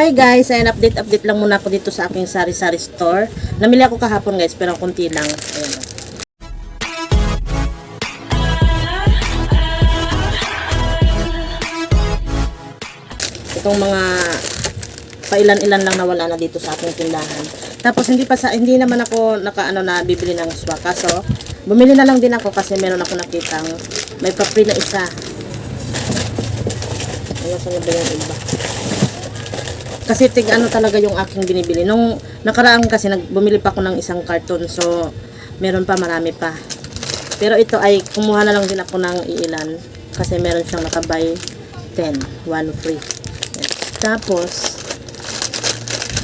Hi guys, ayan update update lang muna ako dito sa aking sari-sari store. Namili ako kahapon guys, pero konti lang. Ayan. Itong mga pailan-ilan lang nawala na dito sa aking tindahan. Tapos hindi pa sa hindi naman ako nakaano na bibili ng swak. Kaso bumili na lang din ako kasi meron ako nakitang may pa-free na isa. Ano sa ba yung iba? Kasi tig ano talaga yung aking binibili. Nung nakaraan kasi nag, bumili pa ako ng isang carton. So, meron pa, marami pa. Pero ito ay kumuha na lang din ako ng iilan. Kasi meron siyang nakabay 10. 1 free. Yan. Tapos,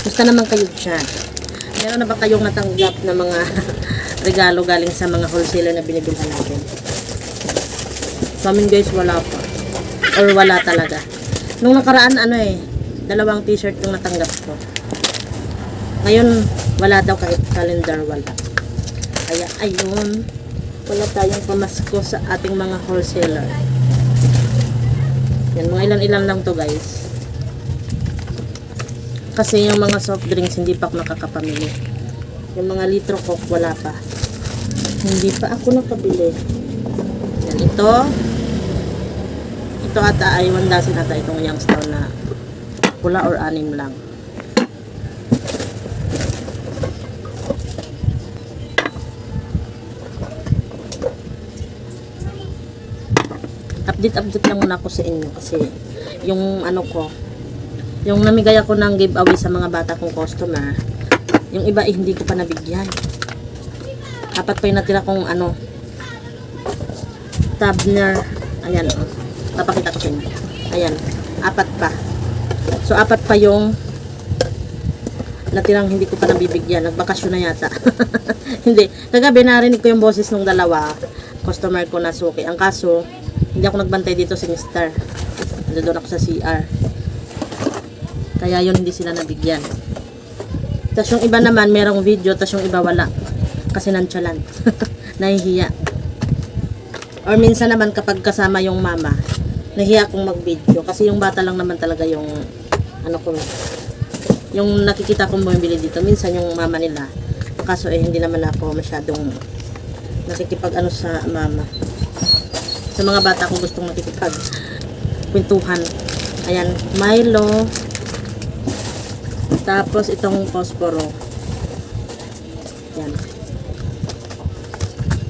gusto naman kayo dyan. Meron na ba kayong natanggap na mga regalo galing sa mga wholesaler na binibilhan natin? Sa amin guys, wala pa. Or wala talaga. Nung nakaraan, ano eh, dalawang t-shirt yung natanggap ko. Ngayon, wala daw kahit calendar, wala. Kaya, ayun, wala tayong pamasko sa ating mga wholesaler. Yan, mga ilan-ilan lang to guys. Kasi yung mga soft drinks, hindi pa ako nakakapamili. Yung mga litro coke, wala pa. Hindi pa ako nakabili. Yan, ito. Ito ata ay 1 dozen ata itong Youngstown na pula or anim lang. Update update lang muna ako sa inyo kasi yung ano ko yung namigay ako ng giveaway sa mga bata kong customer yung iba eh, hindi ko pa nabigyan apat pa yung natira kong ano tabner ayan oh. papakita ko sa inyo ayan apat pa so apat pa yung natirang hindi ko pa nabibigyan. Nagbakasyon na yata. Hindi. Kagabi narinig ko yung boses ng dalawa. Customer ko na suki. Ang kaso hindi ako nagbantay dito si Mr. Nandun ako sa CR kaya yun hindi sila nabigyan. Tapos yung iba naman merong video tapos yung iba wala. Kasi nonchalant. Nahihiya. Or minsan naman kapag kasama yung mama nahiya akong mag video kasi yung bata lang naman talaga yung ano ko yung nakikita kong bumibili dito minsan yung mama nila kaso eh hindi naman ako masyadong nakikipag ano sa mama sa mga bata ko gustong nakikipag kwentuhan ayan Milo tapos itong posporo. Yan.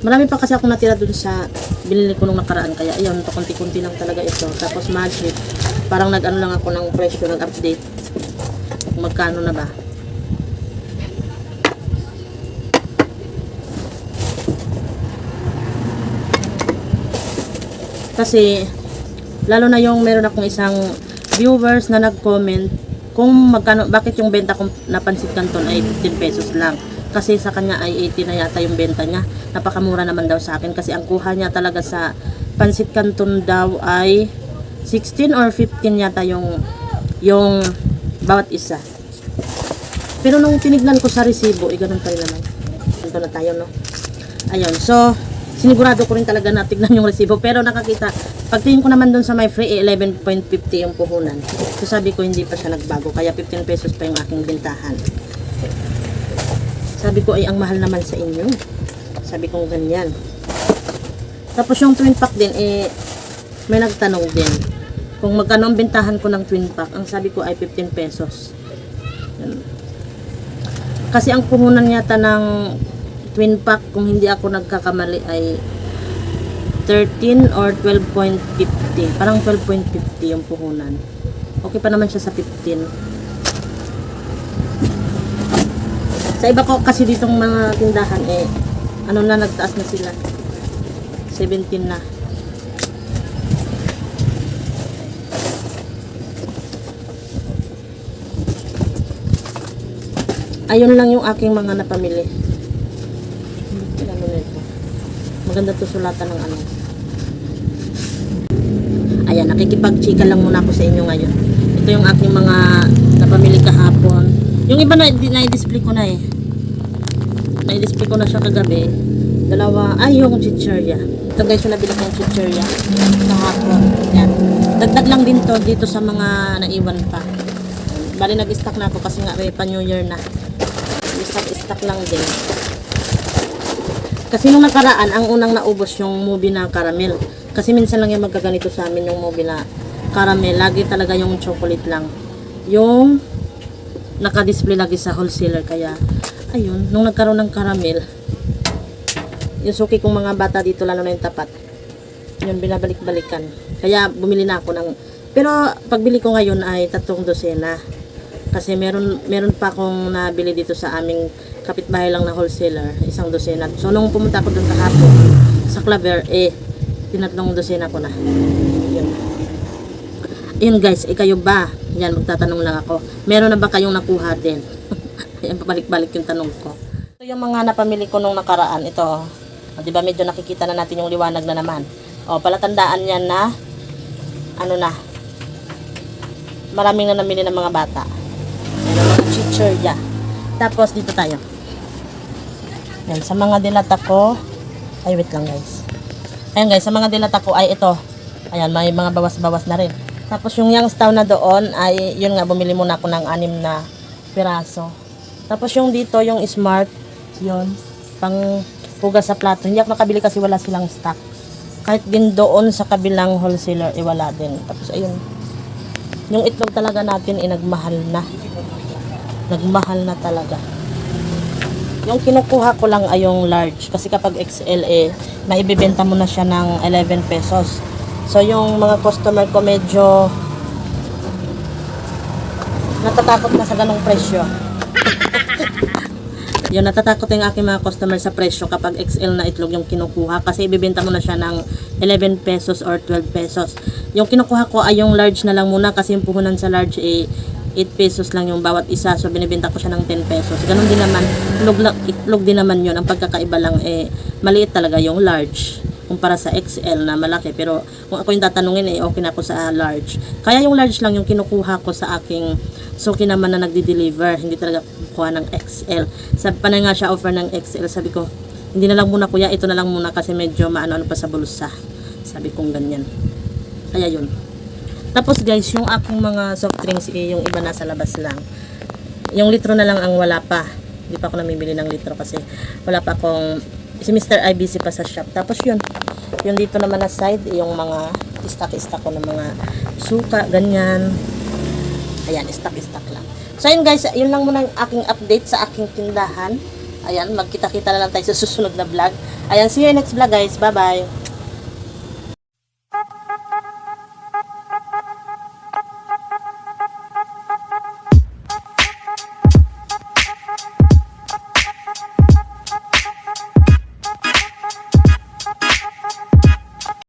Marami pa kasi ako natira dun sa binili ko nung nakaraan. Kaya ayun, pakunti-kunti lang talaga ito. Tapos magic. Parang nag-ano lang ako ng presyo, nag-update. Magkano na ba. Kasi, lalo na yung meron akong isang viewers na nag-comment kung magkano, bakit yung benta kong napansit kanton ay 15 pesos lang. Kasi sa kanya ay 80 na yata yung benta niya. Napakamura naman daw sa akin kasi ang kuha niya talaga sa pansit kanton daw ay 16 or 15 yata yung yung bawat isa. Pero nung tinignan ko sa resibo, eh ganun pa rin naman. Ganito na tayo, no? Ayun, so, sinigurado ko rin talaga na tignan yung resibo. Pero nakakita, pagtingin ko naman dun sa my free, eh, 11.50 yung puhunan. So sabi ko, hindi pa siya nagbago. Kaya 15 pesos pa yung aking bintahan. Sabi ko, ay ang mahal naman sa inyo. Sabi ko, ganyan. Tapos yung twin pack din, eh, may nagtanong din. Kung magkano ang bintahan ko ng twin pack, ang sabi ko ay 15 pesos. Yan. Kasi ang puhunan yata ng twin pack, kung hindi ako nagkakamali, ay 13 or 12.50. Parang 12.50 yung puhunan. Okay pa naman siya sa 15. Sa iba ko kasi ditong mga tindahan eh, ano na nagtaas na sila. 17 na. Ayun lang yung aking mga napamili. Maganda to sulatan ng ano. Ayan, nakikipag-chika lang muna ako sa inyo ngayon. Ito yung aking mga napamili kahapon. Yung iba na, di- na-display ko na eh. Na-display ko na siya kagabi. Dalawa, ay yung chichirya. Ito guys yung nabili ko yung chichirya. Kahapon. Yan. Dagdag lang din to dito sa mga naiwan pa. Bali, nag-stock na ako kasi nga pa New Year na. Stock-stock lang din. Kasi nung nakaraan, ang unang naubos yung movie na caramel. Kasi minsan lang yung magkaganito sa amin yung movie na caramel. Lagi talaga yung chocolate lang. Yung naka-display lagi sa wholesaler. Kaya, ayun, nung nagkaroon ng caramel, yung suki kong mga bata dito, lalo na yung tapat, yun, binabalik-balikan. Kaya, bumili na ako ng, pero pagbili ko ngayon ay tatlong dosena. Kasi meron, meron pa akong nabili dito sa aming kapitbahay lang na wholesaler, isang dosena. So, nung pumunta ako doon kahapon sa Claver, eh, tinatlong dosena ko na. Yun. Ayun guys, eh kayo ba? Yan, magtatanong lang ako. Meron na ba kayong nakuha din? Ayan, pabalik-balik yung tanong ko. Ito yung mga napamili ko nung nakaraan. Ito, oh. O, di ba medyo nakikita na natin yung liwanag na naman. O, palatandaan yan na, ano na, maraming na namili ng mga bata. Chichirya. Tapos, dito tayo. Yan, sa mga dilata ko, ay wait lang guys. Ayan guys, sa mga dilata ko ay ito. Ayan, may mga bawas-bawas na rin. Tapos yung Youngstown na doon ay, yun nga, bumili muna ako ng anim na piraso. Tapos yung dito, yung Smart, yun, pang hugas sa plato. Hindi ako nakabili kasi wala silang stock. Kahit din doon sa kabilang wholesaler, eh wala din. Tapos ayun, yung itlog talaga natin ay nagmahal na. Nagmahal na talaga. Yung kinukuha ko lang ay yung large. Kasi kapag XL eh, maibibenta mo na siya ng 11 pesos. So yung mga customer ko medyo natatakot na sa ganong presyo. Yun, natatakot yung aking mga customer sa presyo kapag XL na itlog yung kinukuha kasi ibibenta mo na siya ng 11 pesos or 12 pesos. Yung kinukuha ko ay yung large na lang muna kasi yung puhunan sa large eh 8 pesos lang yung bawat isa so binibenta ko siya ng 10 pesos. Ganun din naman, itlog, itlog din naman yun. Ang pagkakaiba lang eh maliit talaga yung large kumpara sa XL na malaki pero kung ako yung tatanungin eh okay na ako sa large. Kaya yung large lang yung kinukuha ko sa aking suki naman na nagdi-deliver, hindi talaga kukuha ng XL. Sabi pa na nga siya offer ng XL, sabi ko, hindi na lang muna kuya, ito na lang muna kasi medyo maano-ano pa sa bulsa. Sabi kong ganyan. Kaya yun. Tapos guys, yung aking mga soft drinks, eh, yung iba nasa labas lang. Yung litro na lang ang wala pa. Hindi pa ako namimili ng litro kasi wala pa akong, si Mr. I busy pa sa shop. Tapos yun, yung dito naman na side, yung mga stock-stock ko ng mga suka, ganyan. Ayan, stock-stock lang. So yun guys, yun lang muna yung aking update sa aking tindahan. Ayan, magkita-kita na lang tayo sa susunod na vlog. Ayan, see you next vlog guys. Bye-bye.